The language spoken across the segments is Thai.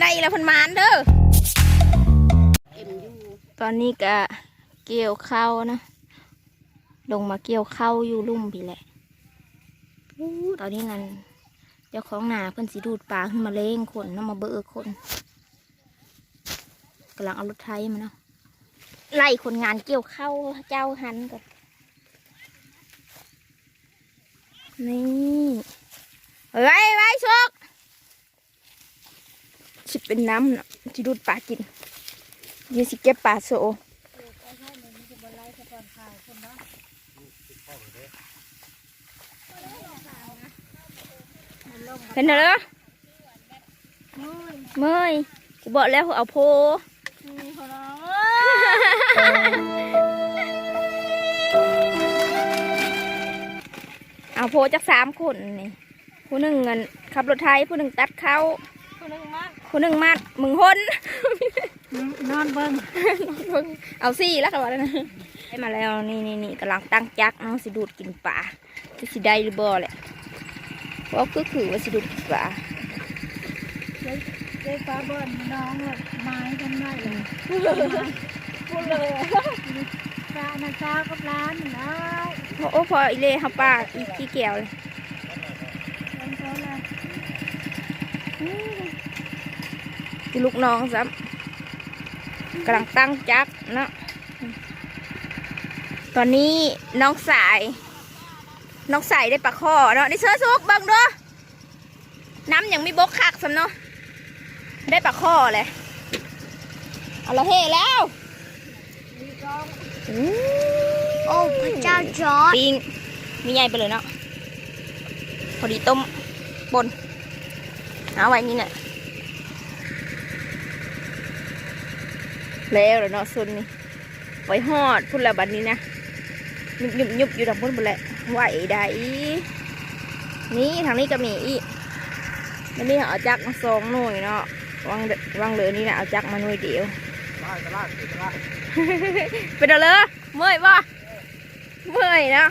นได้แล้วเพันมานเด้อตอนนี้ก็เกี่ยวเข้านะ ลงมาเกี่ยวเข้าอยู่ลุ่มพี่แหละตอนนี้นั่นเจ้าของนาเพิ่นสิดูดปลาขึ้นมาเล้งคนน้ำมาเบิกคนกำลังเอารถไถมาเนาะไล่คนงานเกี่ยวเข้าเจ้าหันกับนี่ไว้ไว้ชก เป็นน้ำเนาะสิดูดปลากินเดี๋ยวสิเก็บปลาโซเป็นเหรอเมยจะบอกแล้วเอาโพเอาโพจากสามคนนี่ผู้หนึ่งเงินขับรถไทยผู้หนึ่งตัดเข้าคนนึงมัด ผู้หนึ่งมัดมึงหนนอนเบิ้งเอาซี่แล้วกันวะนะได้มาแล้วนี่นี่นี่กำลังตั้งจักเนาะสิดูดกินปลาจะสิได้หรือบ่แหละเพราะก็คือว่าสิดูดกินปลาได้ฟ้าเบิ้ลน้องแบบไม้ทำได้เลยพูดเลยซาหน้าซากับร้านแล้วโอ้พออีเล่เขาปลาอีขี้แก้วเลย เป็นเขาเลย คือลูกน้องซ้ำกำลังตั้งจักเนาะตอนนี้น้องสาย น้องสายได้ปลาข้อเนาะนี่เชื้อซุกเบังด้วยน้ำยังไม่บกคักซ้ำเนาะได้ปลาข้อเลยเอาละเฮ่แล้วโอ้พระเจ้าจอร์ดปิ้งมีใหญ่ไปเลยเนาะพอดีต้มบนเอาไว้นี่เนี่ย แล้วเหรอเนาะซุนนี่ไว้หอดพุ่นละบัดนี้นะยุบยุบยุบอยู่ทางพุ่นหมดแหละไหวได้นี่ทางนี้ก็มีอีกม่นี่เอาจักมาสองหน่วยเนาะวางวางเหลือนี่นะเอาจักมาหน่วยเดียวเป็นอะไรเมื่อยป่ะเมื่อยนะ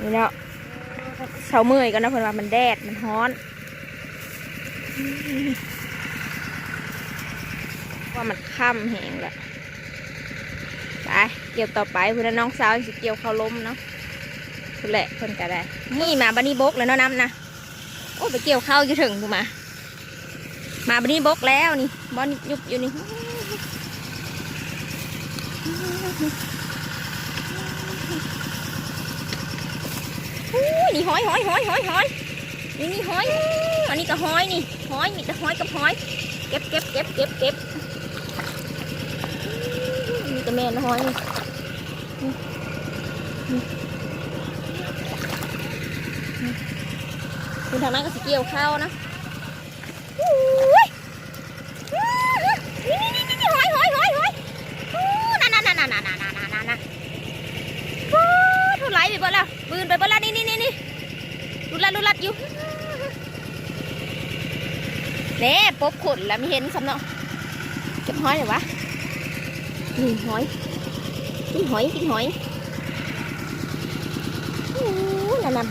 นี่เนาะเช้าเมื่อยกันนะเพื่อนว่ามันแดดมันร้อน ว่ามันค่ำแหงแหละไปเกี่ยวต่อไปเพื่อนน้องสาวสิเกี่ยวเขาล้มเนาะคุณแหละเพื่อนก็ได้นี่มาบันนี้บกแล้วเนาะน้ำนะโอ้ไปเกี่ยวเข้าอยู่ถึงดูมามาบันนี้บกแล้วนี่บอนยุบอยู่นี่อู้นี่หอยหอยหอยหอยหอยนี่นี่หอยอันนี้ก็หอยนี่หอยมีแต่หอยกับหอย เก็บเก็บเก็บเก็บเก็บ จแม่นหอยคุณทางนั้นก็สเกี่ยวข้าวนะไปบ่ละบืนไปบ่ลนี่นี่นี่นี่ลุลัดลุลัดอยู่เน่ปบขุดแล้วไม่เห็นสำเนาะเก็บห้อยเลยวะ nhìn hỏi. Kính hỏi kính hỏi. Là nằm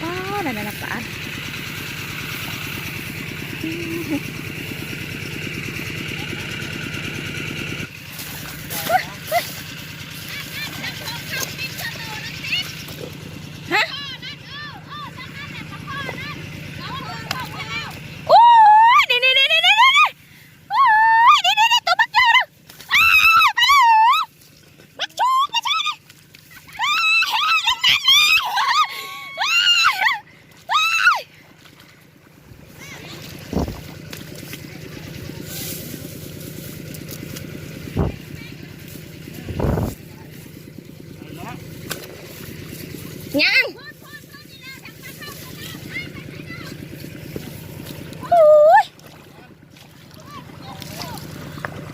đó là nằm bạn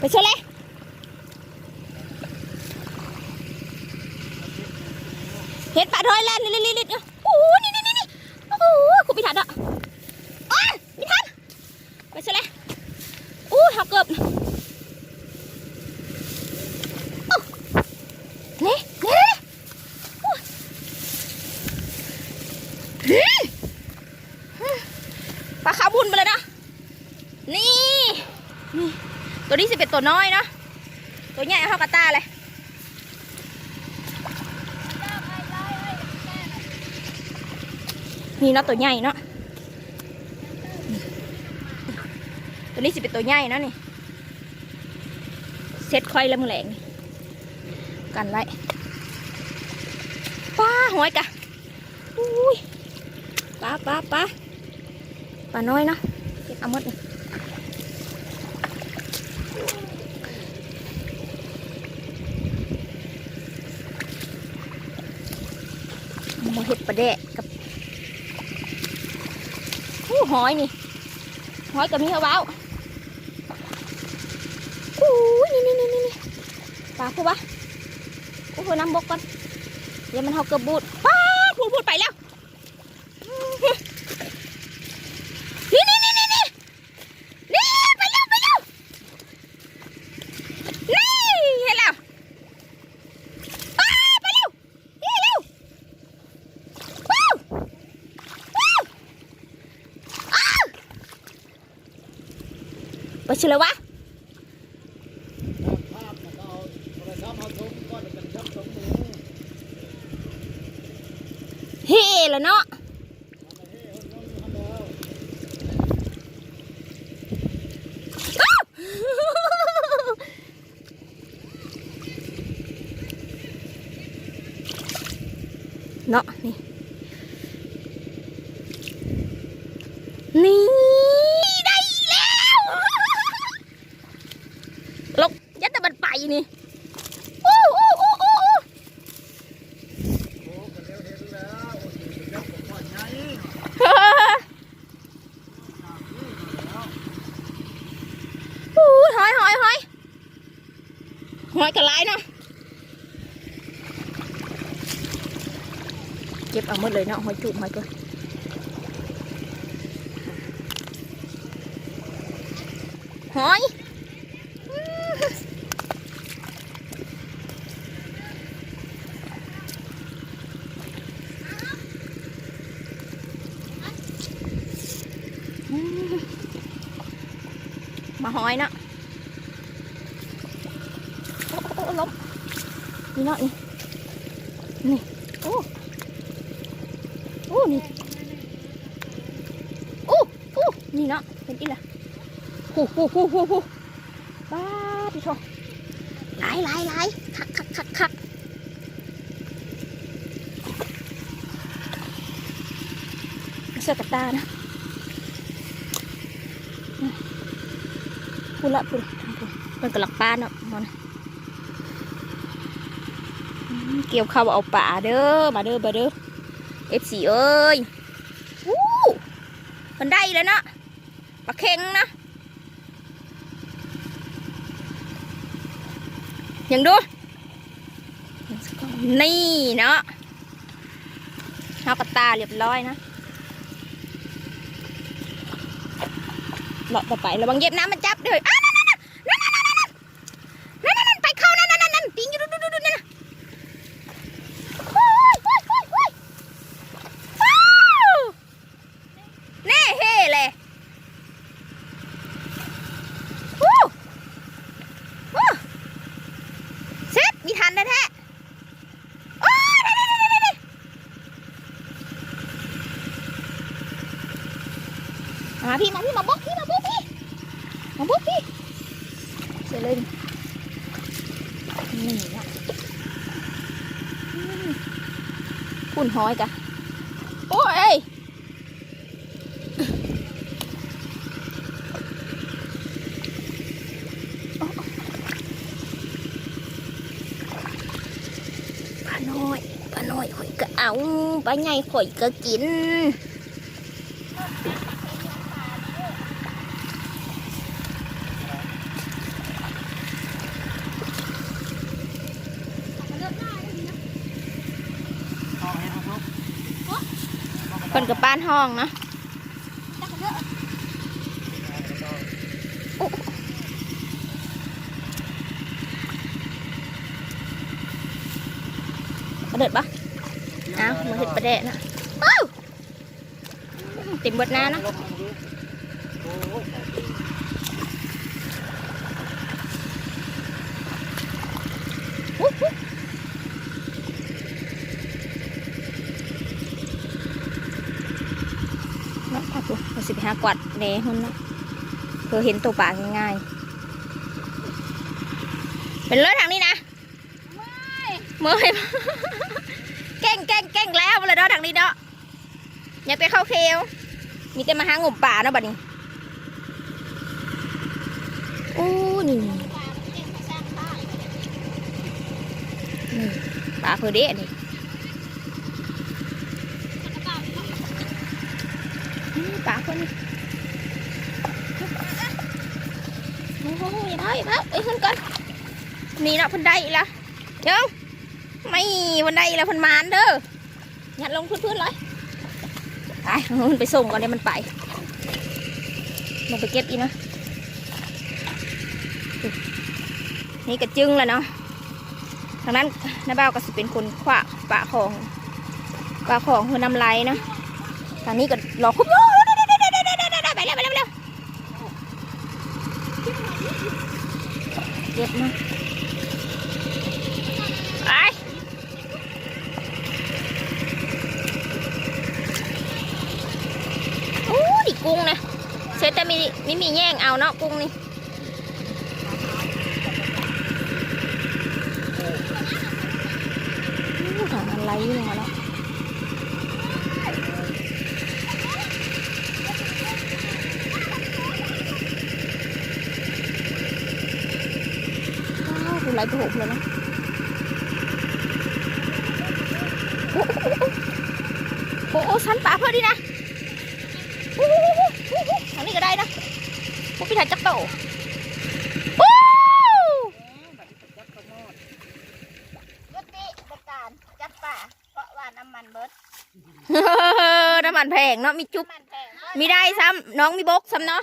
ไปเชเลยเห็ดปลาทอยแลนลิลิลิลิโอ้ยนี่นี่นี่นี่โอ้ยกูไปทันอะอ้ยไม่ทันไปเชเลยอู้หักเกือบเน่เน่ปลาขาวบุญไปเลยนะ ตัวนี้สิเป็นตัวน้อยเนาะตัวใหญ่เท่ากับตาเลยนี่เนาะตัวใหญ่เนาะตัวนี้สิเป็นตัวใหญ่เนาะนี่เซ็ตค่อยละมือแหลงกันไว้ป้าหอยกะอุ้ยป้าป้าป้าป้าน้อยเนาะเก็บเอาหมดนี่ มาเห็ดปลาแดะกับอู้หอยนี่ หอยกับมีเอาเว้าอู้ยนี่นี่นี่นี่ปลาพูดปะอู้หูน้ำบกก่อนเดี๋ยวมันเอากระบูดป้า ก็ชื่ออะไรวะเฮ่แล้วเนาะเนาะนี่ hỏi cả lại nó. Chép ở mất lấy nó hỏi chụp mày coi hỏi. Mà hỏi nó. นี่เนาะนี่นี่โอ้โอ้นี่โอ้โอ้นี่เนาะเป็นอีละฮู้ฮู้ฮู้ฮู้ฮู้ป้าดิโถหลายหลายหลายคักคักคักคักเสื้อกับตานะพูดละพูดละทางพูดมันกำลังป้าเนาะมันอืม เกี่ยวข้าวเอาป่าเด้อมาเด้อมาเด้อเอฟซีเอ้ยวู้มันได้แล้วเนาะปลาเค็งนะยังดูนี่เนาะเอากระตาเรียบร้อยนะเลาะต่อไประวังเย็บน้ำมันจับเด้อ มาพี่มาพี่มาบกพี่มาบกพี่มาบกพี่เสร็จเลยนี่นะคุณหอยกะโอ้ยเอ้ยปลาน้อยปลาน้อยข่อยก็เอาปลาใหญ่ข่อยก็กิน เอาให้มาชม คนกับบ้านห้องนะมาเด็ดปะอ้าวมาเห็ดประเดะนะเต็มบดน้านะ ลงมาดูโอ้ย อะปุ๊บเราสิไป หากวัดแหนหุ่นเนาะเพื่อเห็นตัวปลาง่ายๆเป็นรถทางนี้นะเมื่อยเก่งเก่งเก่งแล้วเลยเนาะทางนี้เนาะอยากไปเข้าเคลมีแต่มาหางมป่าเนาะบัดนี้โอ้นี่นี่ปลาคือเด็ดนี่ ปลาคนนี้โอ้โหอย่าเท้าอย่าเท้าเอ้ยขึ้นก่อนนี่เนาะเพันได้ล้วเดี๋ยวไม่เพันได้ล้วเพันมานเด้อยัดลงพื้นๆเลยไปมันไปส่งก่อนเดี๋ยวมันไปลงไปเก็บอีกนะนี่กระจึงแล้วเนาะทางนั้นน้าเบ้าก็สิเป็นคนคว้าปลาของปลาของคือนำไรเนะทางนี้ก็รอคุบโอ้ไปแล้วไปแล้วไปแล้ว เก็บมาไปโอ้ดิกุ้งนะเช็ดแต่มีไม่มีแย่งเอาเนาะกุ้งนี่โอ้ทางอะไรอยู่เนาะาวคุณไรถูกเลยนะโอ้โอ้โอ้โอ้โอ้สันป่าเพื่อดีนะทางนี้ก็ได้นะพวกพี่ถ่ายจักโตโอ้ยุติประการจับป่าเพราะว่าน้ำมันเบิดน้ำมันแพงเนาะมีจุ๊บมีได้ซ้ำน้องมีบกซ้ำเนาะ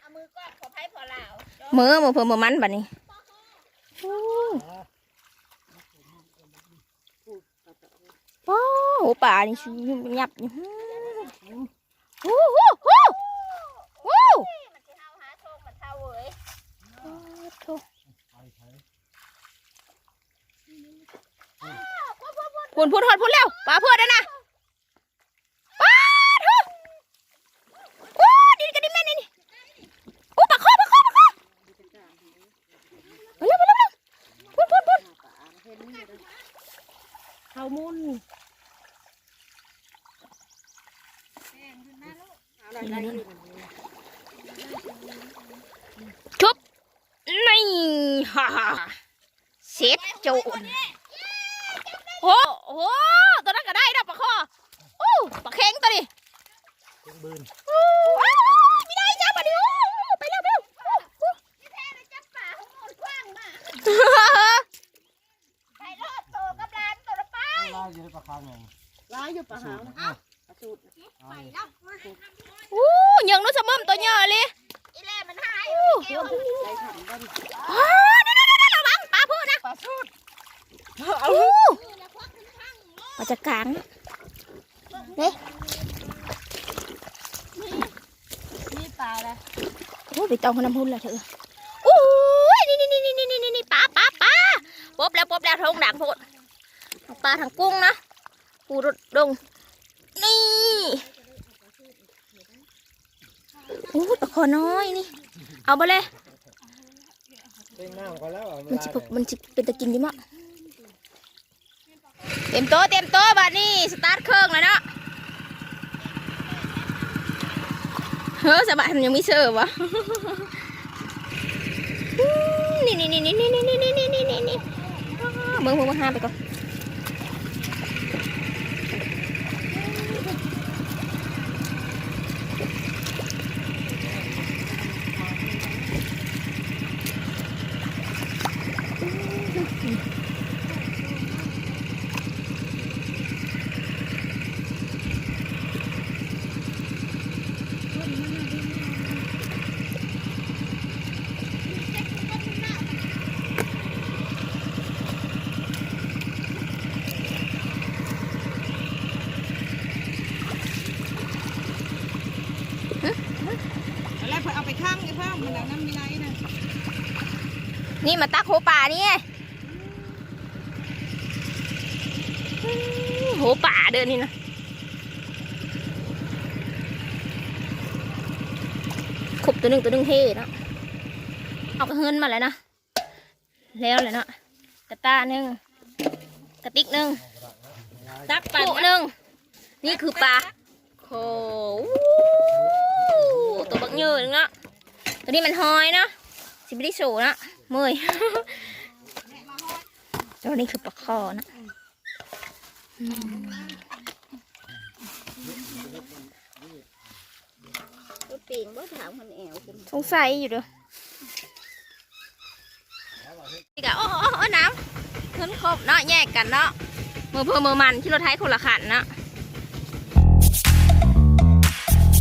เอามือก้อนขอไพ่พอลาวมือมือเพิ่มมือมันบัดนี้ โอ้โหป่านี่ชิยับอยู่โอ้โหโอ้โหโอ้โหมันจะเอาหาโชคมันเท่าเว้ยพูนพูนหอดพูนเร็วป่าเพื่อนนะ ชุบนี่ฮ่าฮ่าเสร็จจนโอ้โหตัวนั้นก็ได้นะปลาคอโอ้ปลาเค็งตัวนี้ไม่ได้จ้าปลาดิวไปเร็วเลาอยู่ปลาคางไลายอยู่ปลาางอะสูตรไปแล้ว ไรขันบ้านอ๋อเดี๋ยวเดี๋ยวเดี๋ยวระวังปลาพูดนะปลาสูตรโอ้มาจากกลางเด้นี่ปลาอะไรโอ้ไปจองคนน้ำพุ่นเลยเถอะโอ้ยนี่นี่นี่นี่นี่นี่นี่ปลาปลาปลาป๊บแล้วป๊บแล้วทงด่างโพดเอาปลาทางกุ้งนะปูรดดงนี่โอ้ปลาคอน้อยนี่ เอาไปเลยเล่ นน้ำก่อนแล้วอะมันจะมันจะเป็นตะกินอยี่มั้งเต็มโต๊ะเต็มโต๊ะบัดนี้สตาร์ทเครื่องแล้วเนาะเฮ้ยสบายมันยังไม่เสิร์ฟวะอืมนี่นี่นี่นี่นี่นี่นี่นี่นี่นี่นี่เมืองเมืองมาห้ามไปก่อน แล้วเพื่อเอาไปข้างไอ้เพื่อนมันแล้วน้ำมีไรนะนี่มาตักโหป่านี่ไงอืมโหป่าเดินนี่นะตัวหนึ่งตัวหนึ่งเท่เนาะเอากระเฮินมาแล้วนะ แล้วเลยเนาะกระตาหนึ่งกระติกหนึ่งตักปั่นปุหนึ่งนี่คือปลาโคตัวบัก เยืดเนาะตัวนี้มันหอยเนาะสิบได้สูเนาะเมื่อยตัวนี้คือปลาคอนะตัวปิงบ่ถามคนแอวขึ้นสงสัยอยู่เด้อนี่กะโอ้โอ้โอ้น้ำขึ้นครบเนาะแยกกันเนาะมือเพิ่มมือมันที่รถไทยคนละขันเนาะ